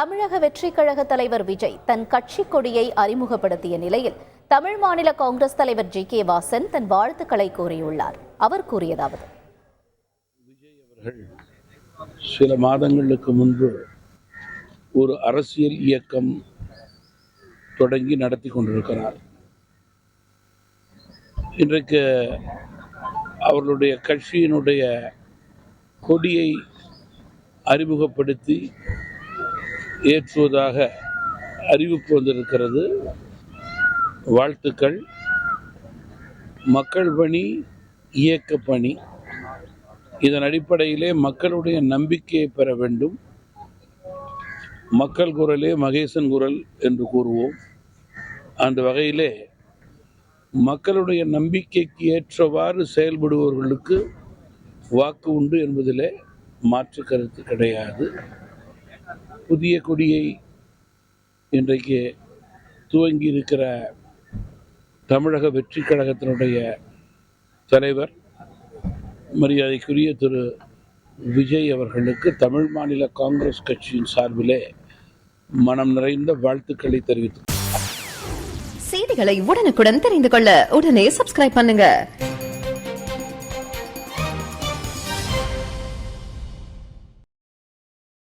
தமிழக வெற்றிக் கழக தலைவர் விஜய் தன் கட்சி கொடியை அறிமுகப்படுத்திய நிலையில் தமிழ் மாநில காங்கிரஸ் தலைவர் ஜி. கே. வாசன் தன் வாழ்த்துக்களை கூறியுள்ளார். அவர் கூறியதாவது அவர்கள் சில மாதங்களுக்கு முன்பு ஒரு அரசியல் இயக்கம் தொடங்கி நடத்தி கொண்டிருக்கிறார். இன்றைக்கு அவர்களுடைய கட்சியினுடைய கொடியை அறிமுகப்படுத்தி ஏற்றுவதாக அறிவிப்பு வந்திருக்கிறது. வாழ்த்துக்கள். மக்கள் பணி இயக்க பணி. இதன் அடிப்படையிலே மக்களுடைய நம்பிக்கையை பெற வேண்டும். மக்கள் குரலே மகேசன் குரல் என்று கூறுவோம். அந்த வகையிலே மக்களுடைய நம்பிக்கைக்கு ஏற்றவாறு செயல்படுபவர்களுக்கு வாக்கு உண்டு என்பதிலே மாற்று கருத்து கிடையாது. புதிய கொடியை இன்றைக்கு துவங்கி இருக்கிற தமிழக வெற்றி கழகத்தினுடைய தலைவர் மரியாதைக்குரிய திரு. விஜய் அவர்களுக்கு தமிழ் மாநில காங்கிரஸ் கட்சியின் சார்பிலே மனம் நிறைந்த வாழ்த்துக்களை தெரிவித்துக் செய்திகளை உடனுக்குடன் தெரிந்து கொள்ள உடனே சப்ஸ்கிரைப் பண்ணுங்க.